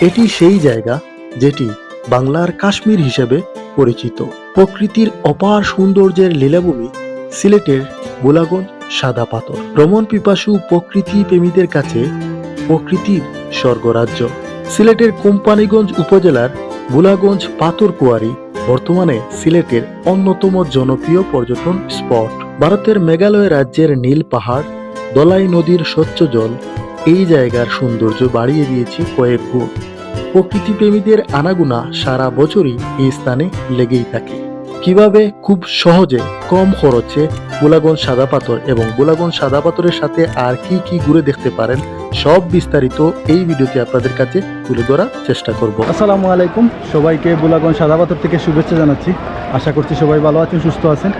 এটি সেই জায়গা যেটি বাংলার কাশ্মীর হিসেবে পরিচিত। প্রকৃতির অপার সৌন্দর্যের লীলাভূমি সিলেটের গোলাগঞ্জ সাদা পাথর। ভ্রমণ পিপাসু প্রকৃতি প্রেমীদের কাছে প্রকৃতির স্বর্গরাজ্য। সিলেটের কোম্পানিগঞ্জ উপজেলার বুলাগঞ্জ পাথর কুয়ারি বর্তমানে সিলেটের অন্যতম জনপ্রিয় পর্যটন স্পট। ভারতের মেঘালয় রাজ্যের নীল পাহাড়, দলাই নদীর স্বচ্ছ জল এই জায়গার সৌন্দর্য বাড়িয়ে দিয়েছে কয়েক গুণ। প্রকৃতিপ্রেমীদের আনাগুনা সারা বছরই এই স্থানে লেগেই থাকে। কীভাবে? খুব সহজে। কম খরচে গোলাগঞ্জ সাদা পাথর এবং গোলাগঞ্জ সাদা পাথরের সাথে আর কি কি ঘুরে দেখতে পারেন, সব বিস্তারিত এই ভিডিওতে আপনাদের কাছে তুলে ধরার চেষ্টা করব। আসসালামু আলাইকুম। সবাইকে গোলাগঞ্জ সাদা পাথর থেকে শুভেচ্ছা জানাচ্ছি। আশা করছি সবাই ভালো আছেন, সুস্থ আছেন।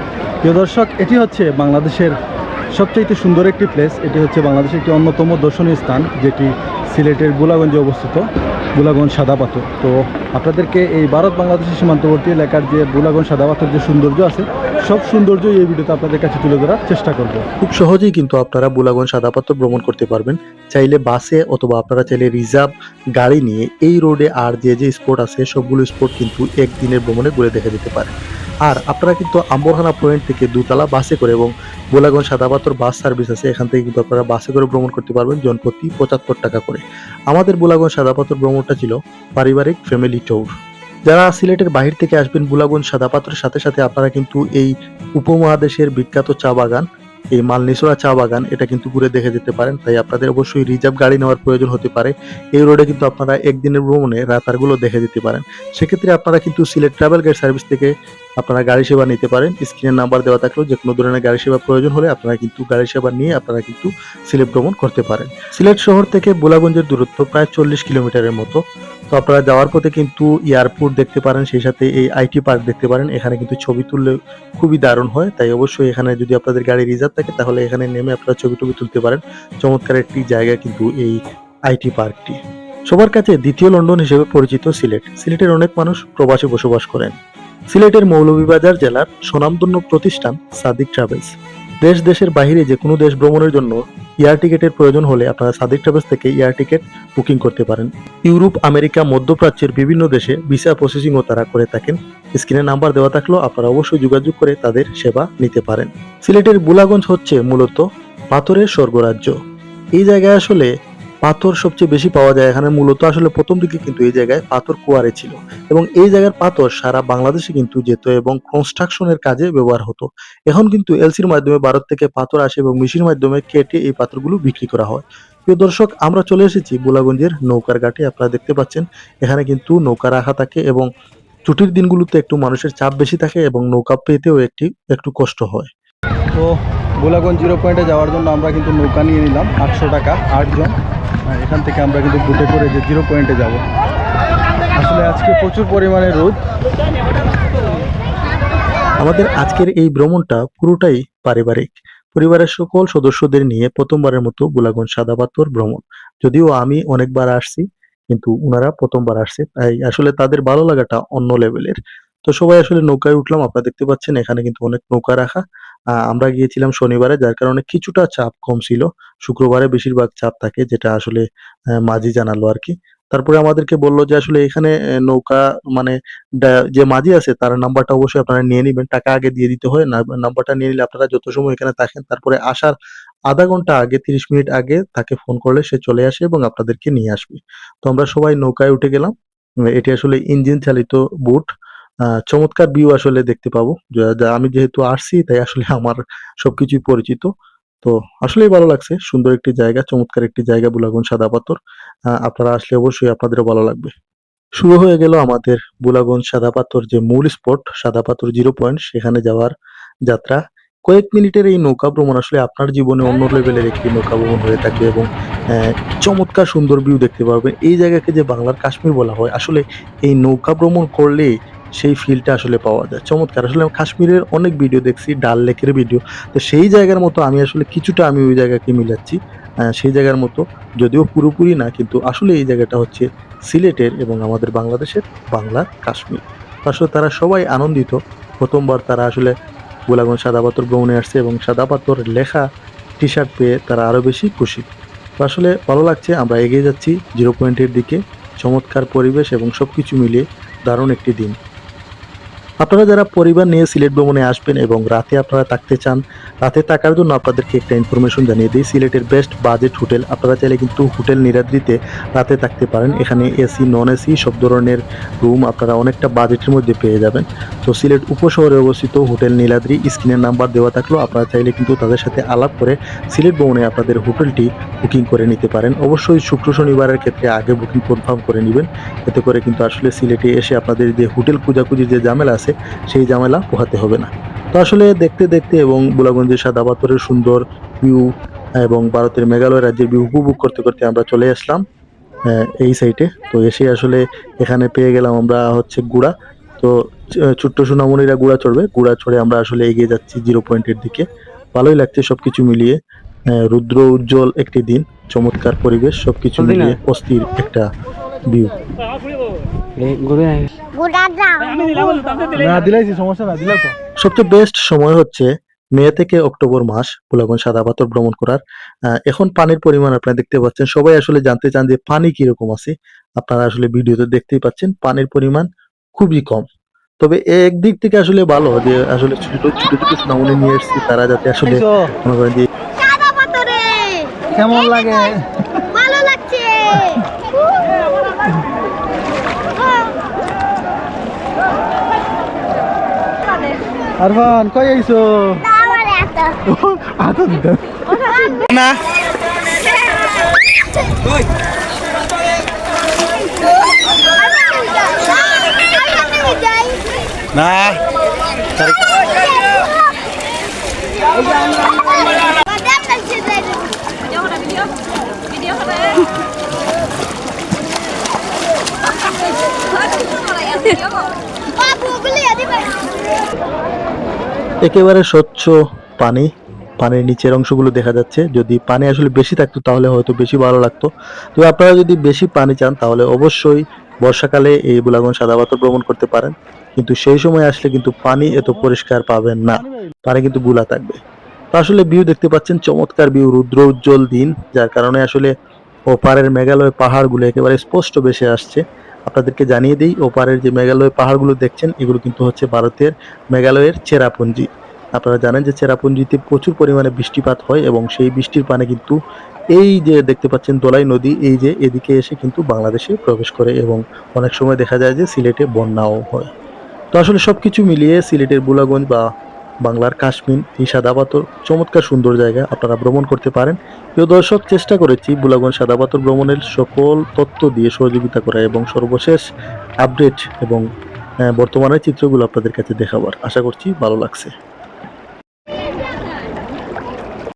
প্রিয় দর্শক, এটি হচ্ছে বাংলাদেশের সবচাইতে সুন্দর একটি প্লেস এটি হচ্ছে বাংলাদেশের একটি অন্যতম দর্শনীয় স্থান, যেটি সিলেটের বুলাগঞ্জে অবস্থিত, বুলাগঞ্জ সাদাপাথর তো আপনাদেরকে এই ভারত বাংলাদেশের সীমান্তবর্তী এলাকার যে বুলাগঞ্জ সাদাপাথর যে সৌন্দর্য আছে, সব সৌন্দর্যই এই ভিডিওতে আপনাদের কাছে তুলে ধরার চেষ্টা করব। খুব সহজেই কিন্তু আপনারা বুলাগঞ্জ সাদা পাথর ভ্রমণ করতে পারবেন। চাইলে বাসে অথবা আপনারা চাইলে রিজার্ভ গাড়ি নিয়ে এই রোডে আর যে যে স্পট আছে, সবগুলো স্পট কিন্তু একদিনের ভ্রমণে ঘুরে দেখা দিতে পারেন। আর আপনারা কিন্তু আম্বরহানা পয়েন্ট থেকে দুতলা বাসে করে এবং গোলাগঞ্জ সাদাপাতর বাস সার্ভিস আছে, এখান থেকে কিন্তু আপনারা বাসে করে ভ্রমণ করতে পারবেন জন প্রতি পঁচাত্তর টাকা করে। আমাদের বুলাগঞ্জ সাদাপাতর ভ্রমণটা ছিল পারিবারিক ফ্যামিলি ট্যুর যারা সিলেটের বাহির থেকে আসবেন বুলাগঞ্জ সাদাপাতরের সাথে সাথে আপনারা কিন্তু এই উপমহাদেশের বিখ্যাত চা বাগান এই মালনিসোরা চা বাগান, এটা কিন্তু ঘুরে দেখে যেতে পারেন। তাই আপনাদের অবশ্যই রিজার্ভ গাড়ি নেওয়ার প্রয়োজন হতে পারে। এই রোডে কিন্তু আপনারা একদিনের ভ্রমণে রাতারগুলো দেখে যেতে পারেন। সেক্ষেত্রে আপনারা কিন্তু সিলেট ট্রাভেল গাইড সার্ভিস থেকে আপনারা গাড়ি সেবা নিতে পারেন। স্ক্রিনের নাম্বার দেওয়া থাকলেও যে কোনো ধরনের গাড়ি সেবা প্রয়োজন হলে আপনারা কিন্তু গাড়ি সেবা নিয়ে আপনারা কিন্তু সিলেট ভ্রমণ করতে পারেন। সিলেট শহর থেকে বোলাগঞ্জের দূরত্ব প্রায় চল্লিশ কিলোমিটারের মতো। তো আপনারা যাওয়ার পথে কিন্তু এয়ারপোর্ট দেখতে পারেন, সেই সাথে এই আইটি পার্ক দেখতে পারেন। এখানে কিন্তু ছবি তুললে খুবই দারুণ হয়। তাই অবশ্যই এখানে যদি আপনাদের গাড়ি রিজার্ভ থাকে, তাহলে এখানে নেমে আপনারা ছবি টবি তুলতে পারেন। চমৎকার একটি জায়গা কিন্তু এই আইটি পার্কটি। সবার কাছে দ্বিতীয় লন্ডন হিসেবে পরিচিত সিলেট। সিলেটের অনেক মানুষ প্রবাসে বসবাস করেন। সিলেটের মৌলভীবাজার জেলার সুনামধন্য প্রতিষ্ঠান সাদিক ট্রাভেলস। দেশ দেশের বাইরে যে কোনো দেশ ভ্রমণের জন্য এয়ার টিকেটের প্রয়োজন হলে আপনারা সাদিক ট্রাভেলস থেকে এয়ার টিকেট বুকিং করতে পারেন। ইউরোপ, আমেরিকা, মধ্যপ্রাচ্যের বিভিন্ন দেশে ভিসা প্রসেসিংও তারা করে থাকেন। স্ক্রিনে নাম্বার দেওয়া থাকলেও আপনারা অবশ্যই যোগাযোগ করে তাদের সেবা নিতে পারেন। সিলেটের বুলাগঞ্জ হচ্ছে মূলত পাথরের স্বর্গরাজ্য। এই জায়গায় আসলে পাথর সবচেয়ে বেশি পাওয়া যায় এখানে মূলত আসলে প্রথম দিকে কিন্তু এই জায়গায় পাথর কুয়ারে ছিল। এবং এই জায়গার পাথর সারা বাংলাদেশে কিন্তু যেত এবং কনস্ট্রাকশনের কাজে ব্যবহার হতো। এখন কিন্তু এলসির মাধ্যমে ভারত থেকে পাথর আসে এবং মেশিনের মাধ্যমে কেটে এই পাথরগুলো বিক্রি করা হয়। প্রিয় দর্শক, আমরা চলে এসেছি বুলাগঞ্জের নৌকার ঘাটে। আপনারা দেখতে পাচ্ছেন, এখানে কিন্তু নৌকা রাখা থাকে এবং ছুটির দিনগুলোতে একটু মানুষের চাপ বেশি থাকে এবং নৌকা পেতেও একটি, একটু কষ্ট হয়। তো গোলাগঞ্জ জিরো পয়েন্টে যাওয়ার জন্য আমরা কিন্তু নৌকা নিয়ে নিলাম, আটশো টাকা আটজন। এখান থেকে আমরা কিন্তু বুটে করে যে জিরো পয়েন্টে যাব। আসলে আজকে প্রচুর পরিমাণে রোদ। আমাদের আজকের এই ভ্রমণটা পুরোটাই পারিবারিক। পরিবারের সকল সদস্যদের নিয়ে প্রথমবারের মতো গোলাগঞ্জ সাদা পাথর ভ্রমণ। যদিও আমি অনেকবার আসছি, কিন্তু ওনারা প্রথমবার আসছে, তাই আসলে তাদের ভালো লাগাটা অন্য লেভেলের তো সবাই আসলে নৌকায় উঠলাম, আপনারা দেখতে পাচ্ছেন এখানে কিন্তু অনেক নৌকা রাখা। আমরা গিয়েছিলাম শনিবারে, যার কারণে কিছুটা চাপ কম ছিল। শুক্রবারে বেশিরভাগ চাপ থাকে, যেটা আসলে মাঝি জানালো আর কি তারপরে আমাদেরকে বলল যে, আসলে এখানে নৌকা মানে যে মাঝি আছে, তার নাম্বারটা অবশ্যই আপনারা নিয়ে নেবেন। টাকা আগে দিয়ে দিতে হয় নাম্বারটা নিয়ে নিলে আপনারা যত সময় এখানে থাকেন, তারপরে আসার আধা ঘণ্টা আগে, তিরিশ মিনিট আগে তাকে ফোন করলে সে চলে আসে এবং আপনাদেরকে নিয়ে আসবে। তো আমরা সবাই নৌকায় উঠে গেলাম। এটি আসলে ইঞ্জিন চালিত বোট। চমৎকার ভিউ আসলে দেখতে পাবো। আমি যেহেতু আসছি, তাই আসলে আমার সবকিছুই পরিচিত। তো আসলেই ভালো লাগছে। সুন্দর একটি জায়গা, চমৎকার একটি জায়গা বুলাগঞ্জ সাদা পাথর। আপনারা আসলে অবশ্যই আপনাদেরও ভালো লাগবে। শুরু হয়ে গেল আমাদের বুলাগঞ্জ সাদা পাথর যে মূল স্পট সাদা পাথর জিরো পয়েন্ট সেখানে যাওয়ার যাত্রা। কয়েক মিনিটের এই নৌকা ভ্রমণ আসলে আপনার জীবনে অন্য লেভেলের একটি নৌকা ভ্রমণ হয়ে থাকে এবং চমৎকার সুন্দর ভিউ দেখতে পারবেন এই জায়গাকে যে বাংলার কাশ্মীর বলা হয়, আসলে এই নৌকা ভ্রমণ করলে সেই ফিলটা আসলে পাওয়া যায়। চমৎকার। আসলে আমি কাশ্মীরের অনেক ভিডিও দেখছি, ডাল লেকের ভিডিও তো সেই জায়গার মতো আমি আসলে কিছুটা আমি ওই জায়গাকে মিলাচ্ছি। সেই জায়গার মতো যদিও পুরোপুরি না, কিন্তু আসলে এই জায়গাটা হচ্ছে সিলেটের এবং আমাদের বাংলাদেশের বাংলার কাশ্মীর। আসলে তারা সবাই আনন্দিত। প্রথমবার তারা আসলে গোলাগঞ্জ সাদা পাথর ভ্রমণে আসছে এবং সাদা পাথর লেখা টি শার্ট পেয়ে তারা আরও বেশি খুশি। তো আসলে ভালো লাগছে, আমরা এগিয়ে যাচ্ছি। জিরো পয়েন্টের দিকে। চমৎকার পরিবেশ এবং সব কিছু মিলিয়ে দারুণ একটি দিন। আপনারা যারা পরিবার নিয়ে সিলেট ভ্রমণে আসবেন এবং রাতে আপনারা থাকতে চান, রাতে থাকার জন্য আপনাদেরকে একটা ইনফরমেশন জানিয়ে দিই। সিলেটের বেস্ট বাজেট হোটেল আপনারা চাইলে কিন্তু হোটেল নিরাদ্রিতে রাতে থাকতে পারেন। এখানে এসি নন এসি সব ধরনের রুম আপনারা অনেকটা বাজেটের মধ্যে পেয়ে যাবেন। তো সিলেট উপশহরে অবস্থিত হোটেল নীলাদ্রি স্ক্রিনের নাম্বার দেওয়া থাকলেও আপনারা চাইলে কিন্তু তাদের সাথে আলাপ করে সিলেট ভ্রমণে আপনাদের হোটেলটি বুকিং করে নিতে পারেন। অবশ্যই শুক্র শনিবারের ক্ষেত্রে আগে বুকিং কনফার্ম করে নেবেন। এতে করে কিন্তু আসলে সিলেটে এসে আপনাদের যে হোটেল খোঁজাখুঁজির যে ঝামেলা আছে সেই ঝামেলা পোহাতে হবে না। তো আসলে দেখতে দেখতে এবং বুলাগঞ্জের সাদা পাথরের সুন্দর ভিউ এবং ভারতের মেঘালয় রাজ্যের ভিউ উপভোগ করতে করতে আমরা চলে আসলাম এই সাইটে তো এসে আসলে এখানে পেয়ে গেলাম আমরা হচ্ছে গুড়া। তো ছোট্ট সোনামণিরা গুড়া চড়বে। গুড়া চড়ে আমরা আসলে এগিয়ে যাচ্ছি জিরো পয়েন্টের দিকে। ভালোই লাগছে সবকিছু মিলিয়ে আহ, রুদ্র উজ্জ্বল একটি দিন। চমৎকার পরিবেশ সবকিছু চলবি না? মিলিয়ে অস্থির একটা ভিউ না দিলাইছি সমস্যা না দিলাম তো। সবচেয়ে বেস্ট সময় হচ্ছে মে থেকে অক্টোবর মাস পোলাগঞ্জ সাদা পাথর ভ্রমণ করার। আহ, এখন পানির পরিমাণ আপনারা দেখতে পাচ্ছেন। সবাই আসলে জানতে চান যে পানি কীরকম আছে। আপনারা আসলে ভিডিওতে দেখতেই পাচ্ছেন পানির পরিমাণ খুবই কম। তবে একদিক থেকে আসলে ভালো যে আসলে ছোট ছোট ছোট সোনামণি নিয়ে এসেছি তারা যাতে আসলে মনে করেন যে কেমন লাগে? ভালো লাগছে। আরফান কই আইছো আমার এত আতো দিতে না না একেবারে স্বচ্ছ পানি, পানির নিচের অংশগুলো দেখা যাচ্ছে। যদি পানি আসলে বেশি থাকতো তাহলে হয়তো বেশি ভালো লাগতো। তো আপনারা যদি বেশি পানি চান তাহলে অবশ্যই বর্ষাকালে এই বুলাগঞ্জ সাদা পাথর ভ্রমণ করতে পারেন। কিন্তু সেই সময় আসলে কিন্তু পানি এত পরিষ্কার পাবেন না। পানি কিন্তু গুলা থাকবে। তো আসলে ভিউ দেখতে পাচ্ছেন, চমৎকার ভিউ রুদ্র উজ্জ্বল দিন, যার কারণে আসলে ও ওপারের মেঘালয় পাহাড়গুলো একেবারে স্পষ্ট ভেসে আসছে। আপনাদেরকে জানিয়ে দিই, ওপারের যে মেঘালয় পাহাড়গুলো দেখছেন, এগুলো কিন্তু হচ্ছে ভারতের মেঘালয়ের চেরাপুঞ্জি। আপনারা জানেন যে চেরাপুঞ্জিতে প্রচুর পরিমাণে বৃষ্টিপাত হয় এবং সেই বৃষ্টির পানি কিন্তু এই যে দেখতে পাচ্ছেন দোলাই নদী, এই যে এদিকে এসে কিন্তু বাংলাদেশে প্রবেশ করে এবং অনেক সময় দেখা যায় যে সিলেটে বন্যাও হয়। তো আসলে সব কিছু মিলিয়ে সিলেটের বুলাগঞ্জ বা বাংলার কাশ্মীর এই সাদা চমৎকার সুন্দর জায়গা আপনারা ভ্রমণ করতে পারেন। প্রিয় দর্শক, চেষ্টা করেছি বুলাগঞ্জ সাদাবাতর ভ্রমণের সকল তথ্য দিয়ে সহযোগিতা করা এবং সর্বশেষ আপডেট এবং বর্তমানের চিত্রগুলো আপনাদের কাছে দেখাবার। আশা করছি ভালো লাগছে।